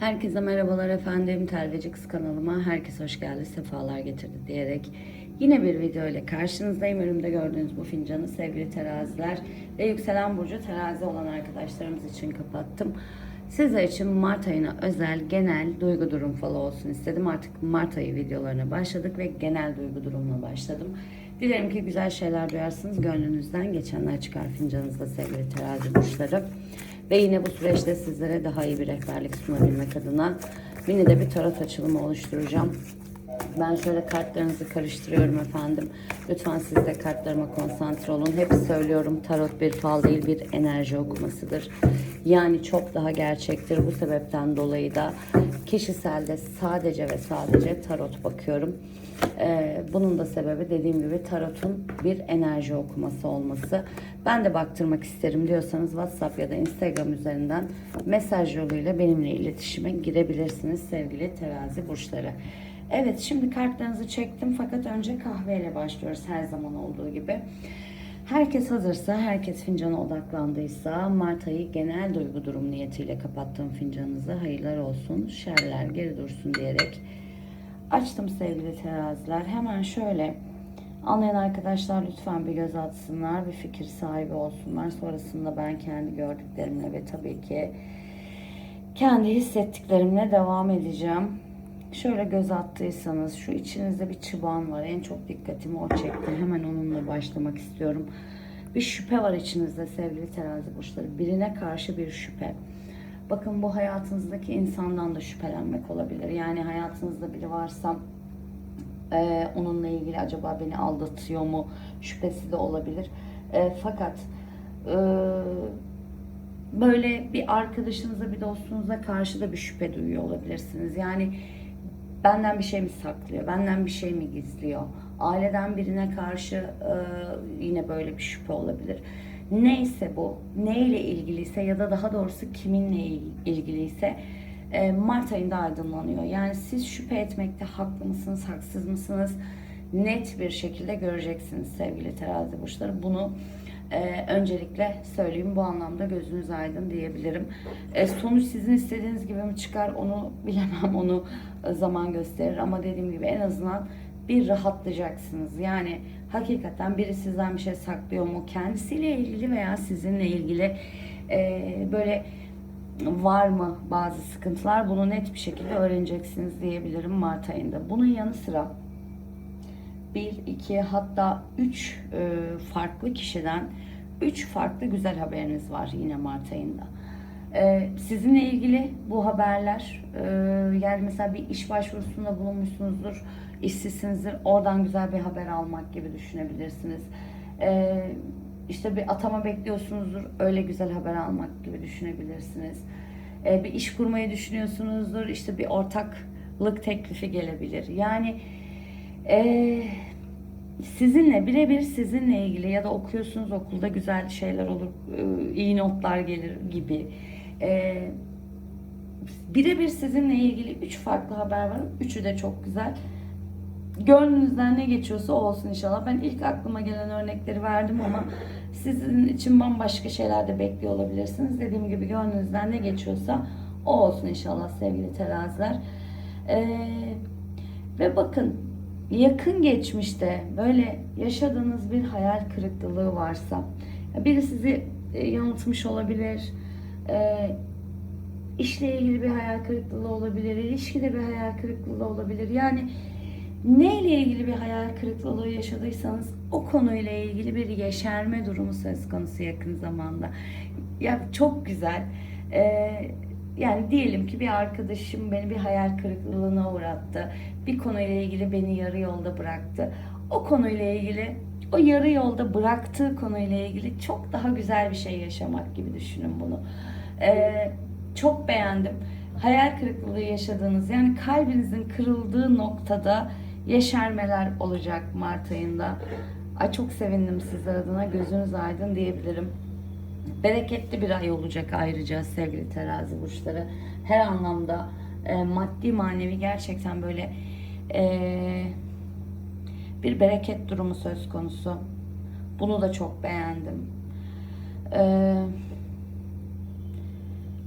Herkese merhabalar efendim. Telveci Kız kanalıma herkes hoş geldi, sefalar getirdi diyerek yine bir video ile karşınızdayım. Önümde gördüğünüz bu fincanı sevgili teraziler ve yükselen burcu terazi olan arkadaşlarımız için kapattım. Sizler için Mart ayına özel genel duygu durum falı olsun istedim. Artık Mart ayı videolarına başladık ve genel duygu durumuna başladım. Dilerim ki güzel şeyler duyarsınız. Gönlünüzden geçenler çıkar fincanınızda sevgili terazi burçları. Ve yine bu süreçte sizlere daha iyi bir rehberlik sunabilmek adına mini de bir tarot açılımı oluşturacağım. Ben şöyle kartlarınızı karıştırıyorum efendim. Lütfen siz de kartlarıma konsantre olun. Hep söylüyorum tarot bir fal değil bir enerji okumasıdır. Yani çok daha gerçektir. Bu sebepten dolayı da kişiselde sadece ve sadece tarot bakıyorum. Ee, bunun da sebebi dediğim gibi tarotun bir enerji okuması olması. Ben de baktırmak isterim diyorsanız WhatsApp ya da Instagram üzerinden mesaj yoluyla benimle iletişime girebilirsiniz sevgili terazi burçları. Evet şimdi kartlarınızı çektim fakat önce kahveyle başlıyoruz her zaman olduğu gibi. Herkes hazırsa, herkes fincana odaklandıysa Mart ayı genel duygu durum niyetiyle kapattığım fincanınızı hayırlar olsun, şerler geri dursun diyerek açtım sevgili teraziler. Hemen şöyle anlayan arkadaşlar lütfen bir göz atsınlar, bir fikir sahibi olsunlar. Sonrasında ben kendi gördüklerimle ve tabii ki kendi hissettiklerimle devam edeceğim. Şöyle göz attıysanız şu içinizde bir çıban var. En çok dikkatimi o çekti. Hemen onunla başlamak istiyorum. Bir şüphe var içinizde sevgili terazi burçları. Birine karşı bir şüphe. Bakın bu hayatınızdaki insandan da şüphelenmek olabilir. Yani hayatınızda biri varsa e, onunla ilgili acaba beni aldatıyor mu şüphesi de olabilir. E, fakat e, böyle bir arkadaşınıza bir dostunuza karşı da bir şüphe duyuyor olabilirsiniz. Yani benden bir şey mi saklıyor, benden bir şey mi gizliyor? Aileden birine karşı e, yine böyle bir şüphe olabilir. Neyse bu, neyle ilgiliyse ya da daha doğrusu kiminle ilgiliyse e, Mart ayında aydınlanıyor. Yani siz şüphe etmekte haklı mısınız, haksız mısınız? Net bir şekilde göreceksiniz sevgili terazi burçları. Bunu e, öncelikle söyleyeyim bu anlamda gözünüz aydın diyebilirim. E, sonuç sizin istediğiniz gibi mi çıkar onu bilemem onu e, zaman gösterir ama dediğim gibi en azından bir rahatlayacaksınız. Yani hakikaten biri sizden bir şey saklıyor mu kendisiyle ilgili veya sizinle ilgili e, böyle var mı bazı sıkıntılar bunu net bir şekilde öğreneceksiniz diyebilirim Mart ayında. Bunun yanı sıra bir, iki hatta üç e, farklı kişiden üç farklı güzel haberiniz var yine Mart ayında. E, sizinle ilgili bu haberler e, yani mesela bir iş başvurusunda bulunmuşsunuzdur, işsizsinizdir, oradan güzel bir haber almak gibi düşünebilirsiniz. E, işte bir atama bekliyorsunuzdur, öyle güzel haber almak gibi düşünebilirsiniz. E, bir iş kurmayı düşünüyorsunuzdur, işte bir ortaklık teklifi gelebilir. Yani ee, sizinle birebir sizinle ilgili ya da okuyorsunuz okulda güzel şeyler olur, e, iyi notlar gelir gibi. Ee, birebir sizinle ilgili üç farklı haber var. Üçü de çok güzel. Gönlünüzden ne geçiyorsa olsun inşallah. Ben ilk aklıma gelen örnekleri verdim ama sizin için bambaşka şeyler de bekliyor olabilirsiniz. Dediğim gibi gönlünüzden ne geçiyorsa o olsun inşallah sevgili teraziler. Ee, ve bakın yakın geçmişte böyle yaşadığınız bir hayal kırıklığı varsa biri sizi e, yanıltmış olabilir e, işle ilgili bir hayal kırıklığı olabilir ilişkide bir hayal kırıklığı olabilir. Yani neyle ilgili bir hayal kırıklığı yaşadıysanız o konuyla ilgili bir yeşerme durumu söz konusu yakın zamanda. Ya çok güzel. Eee yani diyelim ki bir arkadaşım beni bir hayal kırıklığına uğrattı. Bir konuyla ilgili beni yarı yolda bıraktı. O konuyla ilgili o yarı yolda bıraktığı konuyla ilgili çok daha güzel bir şey yaşamak gibi düşünün bunu. Ee, çok beğendim. Hayal kırıklığı yaşadığınız yani kalbinizin kırıldığı noktada yeşermeler olacak Mart ayında. Ay çok sevindim sizler adına. Gözünüz aydın diyebilirim. Bereketli bir ay olacak ayrıca sevgili terazi burçları. Her anlamda e, maddi manevi gerçekten böyle e, bir bereket durumu söz konusu. Bunu da çok beğendim. E,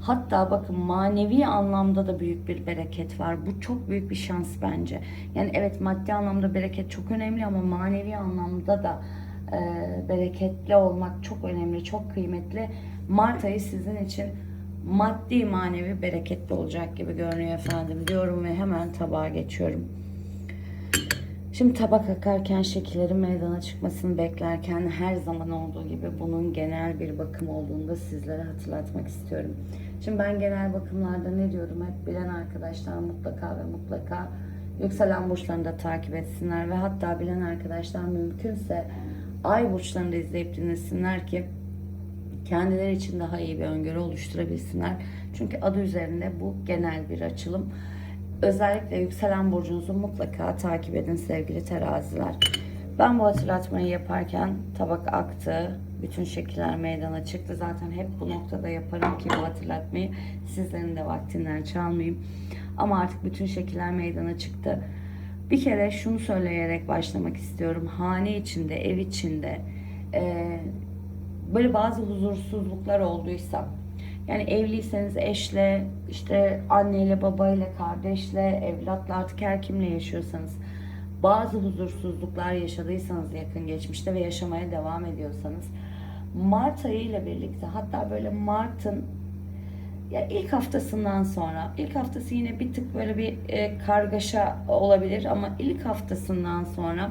Hatta bakın manevi anlamda da büyük bir bereket var. Bu çok büyük bir şans bence. Yani evet maddi anlamda bereket çok önemli ama manevi anlamda da e, bereketli olmak çok önemli, çok kıymetli. Mart ayı sizin için maddi manevi bereketli olacak gibi görünüyor efendim diyorum ve hemen tabağa geçiyorum. Şimdi tabak akarken şekillerin meydana çıkmasını beklerken her zaman olduğu gibi bunun genel bir bakım olduğunu da sizlere hatırlatmak istiyorum. Şimdi ben genel bakımlarda ne diyorum hep bilen arkadaşlar mutlaka ve mutlaka yükselen burçlarını da takip etsinler ve hatta bilen arkadaşlar mümkünse ay burçlarını da izleyip dinlesinler ki kendileri için daha iyi bir öngörü oluşturabilsinler. Çünkü adı üzerinde bu genel bir açılım. Özellikle yükselen burcunuzu mutlaka takip edin sevgili teraziler. Ben bu hatırlatmayı yaparken tabak aktı. Bütün şekiller meydana çıktı. Zaten hep bu noktada yaparım ki bu hatırlatmayı sizlerin de vaktinden çalmayayım. Ama artık bütün şekiller meydana çıktı. Bir kere şunu söyleyerek başlamak istiyorum. Hane içinde, ev içinde eee, böyle bazı huzursuzluklar olduysa yani evliyseniz eşle, işte anneyle, babayla, kardeşle, evlatla artık her kimle yaşıyorsanız bazı huzursuzluklar yaşadıysanız yakın geçmişte ve yaşamaya devam ediyorsanız Mart ayı ile birlikte hatta böyle Mart'ın ya ilk haftasından sonra ilk haftası yine bir tık böyle bir e, kargaşa olabilir ama ilk haftasından sonra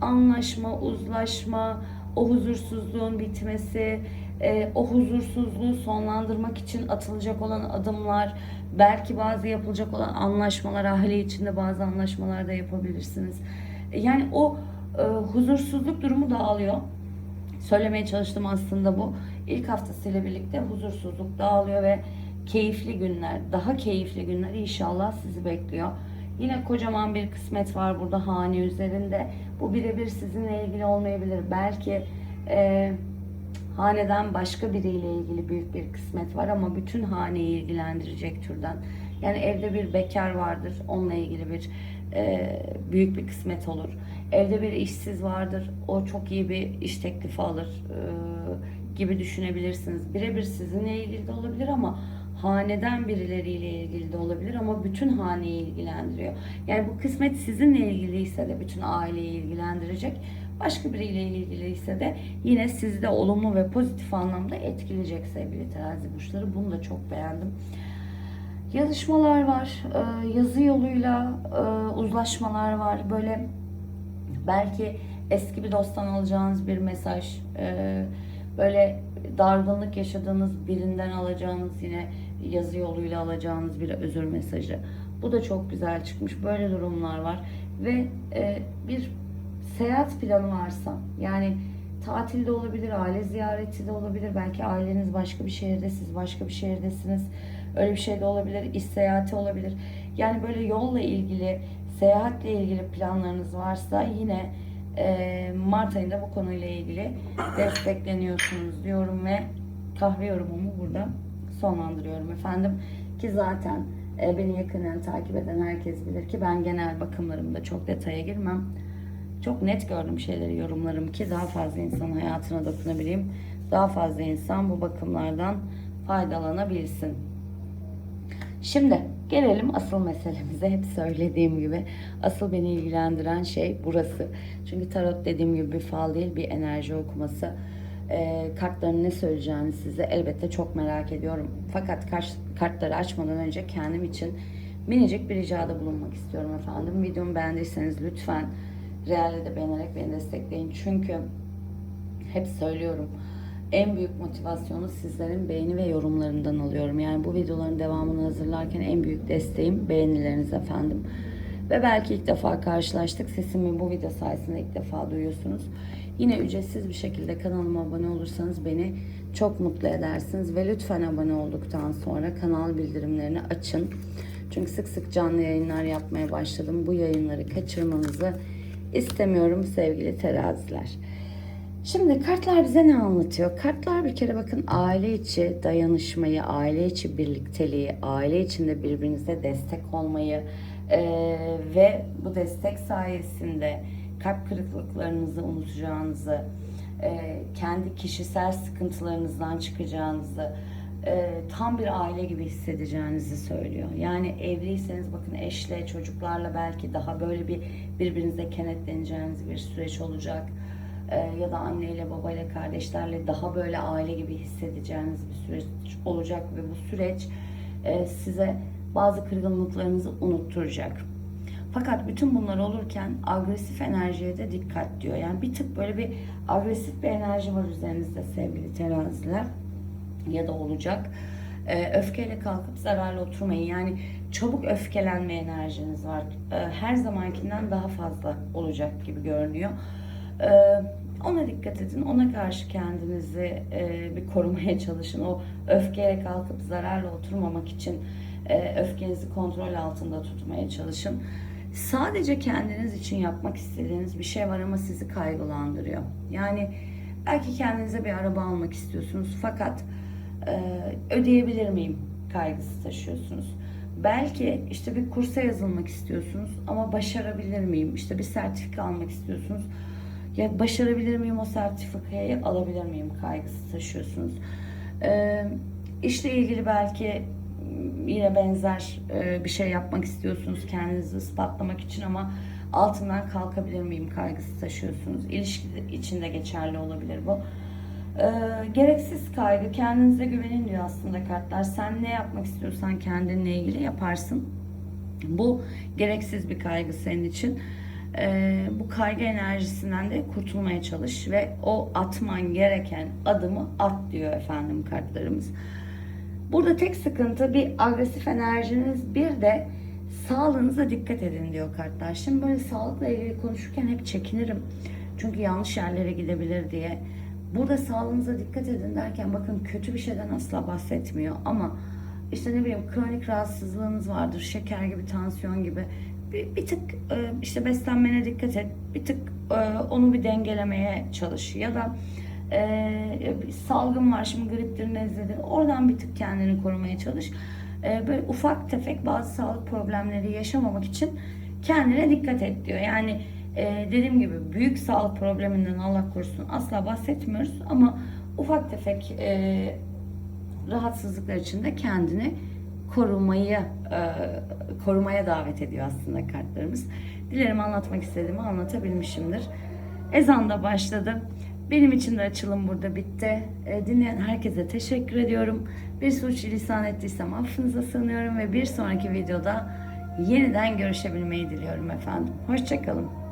anlaşma, uzlaşma, o huzursuzluğun bitmesi, e, o huzursuzluğu sonlandırmak için atılacak olan adımlar, belki bazı yapılacak olan anlaşmalar, aile içinde bazı anlaşmalar da yapabilirsiniz. E, Yani o e, huzursuzluk durumu dağılıyor. Söylemeye çalıştım aslında bu. İlk haftasıyla birlikte huzursuzluk dağılıyor ve keyifli günler, daha keyifli günler inşallah sizi bekliyor. Yine kocaman bir kısmet var burada hane üzerinde. Bu birebir sizinle ilgili olmayabilir. Belki e, haneden başka biriyle ilgili büyük bir kısmet var ama bütün haneyi ilgilendirecek türden. Yani evde bir bekar vardır, onunla ilgili bir e, büyük bir kısmet olur. Evde bir işsiz vardır, o çok iyi bir iş teklifi alır e, gibi düşünebilirsiniz. Birebir sizinle ilgili de olabilir ama haneden birileriyle ilgili de olabilir ama bütün haneyi ilgilendiriyor. Yani bu kısmet sizinle ilgiliyse de bütün aileyi ilgilendirecek. Başka biriyle ilgiliyse de yine sizi de olumlu ve pozitif anlamda etkileyecek sevgili terazi burçları. Bunu da çok beğendim. Yazışmalar var, e, yazı yoluyla e, uzlaşmalar var. Böyle belki eski bir dosttan alacağınız bir mesaj, e, böyle dargınlık yaşadığınız birinden alacağınız yine yazı yoluyla alacağınız bir özür mesajı. Bu da çok güzel çıkmış. Böyle durumlar var ve e, bir seyahat planı varsa yani tatilde olabilir, aile ziyareti de olabilir. Belki aileniz başka bir şehirde, siz başka bir şehirdesiniz. Öyle bir şey de olabilir. İş seyahati olabilir. Yani böyle yolla ilgili, seyahatle ilgili planlarınız varsa yine Mart ayında bu konuyla ilgili destekleniyorsunuz diyorum ve kahve yorumumu burada sonlandırıyorum efendim. Ki zaten e, beni yakından takip eden herkes bilir ki ben genel bakımlarımda çok detaya girmem. Çok net gördüm şeyleri yorumlarım ki daha fazla insanın hayatına dokunabileyim. Daha fazla insan bu bakımlardan faydalanabilsin. Şimdi gelelim asıl meselemize. Hep söylediğim gibi asıl beni ilgilendiren şey burası. Çünkü tarot dediğim gibi bir fal değil bir enerji okuması. E, kartların ne söyleyeceğini size elbette çok merak ediyorum. Fakat kart, kartları açmadan önce kendim için minicik bir ricada bulunmak istiyorum efendim. Videomu beğendiyseniz lütfen Real'e de beğenerek beni destekleyin. Çünkü hep söylüyorum en büyük motivasyonu sizlerin beğeni ve yorumlarından alıyorum. Yani bu videoların devamını hazırlarken en büyük desteğim beğenileriniz efendim. Ve belki ilk defa karşılaştık. Sesimi bu video sayesinde ilk defa duyuyorsunuz. Yine ücretsiz bir şekilde kanalıma abone olursanız beni çok mutlu edersiniz. Ve lütfen abone olduktan sonra kanal bildirimlerini açın. Çünkü sık sık canlı yayınlar yapmaya başladım. Bu yayınları kaçırmanızı istemiyorum sevgili teraziler. Şimdi kartlar bize ne anlatıyor? Kartlar bir kere bakın aile içi dayanışmayı, aile içi birlikteliği, aile içinde birbirinize destek olmayı eee, ve bu destek sayesinde kalp kırıklıklarınızı unutacağınızı, eee, kendi kişisel sıkıntılarınızdan çıkacağınızı, e, tam bir aile gibi hissedeceğinizi söylüyor. Yani evliyseniz bakın eşle, çocuklarla belki daha böyle bir birbirinize kenetleneceğiniz bir süreç olacak. E, ya da anneyle, babayla, kardeşlerle daha böyle aile gibi hissedeceğiniz bir süreç olacak ve bu süreç e, size bazı kırgınlıklarınızı unutturacak. Fakat bütün bunlar olurken agresif enerjiye de dikkat diyor. Yani bir tık böyle bir agresif bir enerji var üzerinizde sevgili teraziler ya da olacak. Ee, öfkeyle kalkıp zararla oturmayın. Yani çabuk öfkelenme enerjiniz var. Ee, her zamankinden daha fazla olacak gibi görünüyor. Ee, ona dikkat edin. Ona karşı kendinizi e, bir korumaya çalışın. O öfkeyle kalkıp zararla oturmamak için e, öfkenizi kontrol altında tutmaya çalışın. Sadece kendiniz için yapmak istediğiniz bir şey var ama sizi kaygılandırıyor. Yani belki kendinize bir araba almak istiyorsunuz fakat e, ödeyebilir miyim kaygısı taşıyorsunuz. Belki işte bir kursa yazılmak istiyorsunuz ama başarabilir miyim? İşte bir sertifika almak istiyorsunuz. Ya başarabilir miyim o sertifikayı alabilir miyim kaygısı taşıyorsunuz. E, işle ilgili belki yine benzer e, bir şey yapmak istiyorsunuz kendinizi ispatlamak için ama altından kalkabilir miyim kaygısı taşıyorsunuz. İlişki içinde geçerli olabilir bu. E, gereksiz kaygı, kendinize güvenin diyor aslında kartlar. Sen ne yapmak istiyorsan kendinle ilgili yaparsın. Bu gereksiz bir kaygı senin için. E, bu kaygı enerjisinden de kurtulmaya çalış ve o atman gereken adımı at diyor efendim kartlarımız. Burada tek sıkıntı bir agresif enerjiniz bir de sağlığınıza dikkat edin diyor kartlar. Şimdi böyle sağlıkla ilgili konuşurken hep çekinirim. Çünkü yanlış yerlere gidebilir diye. Burada sağlığınıza dikkat edin derken bakın kötü bir şeyden asla bahsetmiyor ama işte ne bileyim kronik rahatsızlığınız vardır. Şeker gibi, tansiyon gibi. Bir, tık e, işte beslenmene dikkat et. Bir tık e, onu bir dengelemeye çalış. Ya da e, salgın var şimdi griptir nezledir oradan bir tık kendini korumaya çalış e, böyle ufak tefek bazı sağlık problemleri yaşamamak için kendine dikkat et diyor yani e, dediğim gibi büyük sağlık probleminden Allah korusun asla bahsetmiyoruz ama ufak tefek rahatsızlıklar için de kendini korumaya e, korumaya davet ediyor aslında kartlarımız. Dilerim anlatmak istediğimi anlatabilmişimdir. Ezan da başladı. Benim için de açılım burada bitti. E, dinleyen herkese teşekkür ediyorum. Bir suç lisan ettiysem affınıza sığınıyorum ve bir sonraki videoda yeniden görüşebilmeyi diliyorum efendim. Hoşçakalın.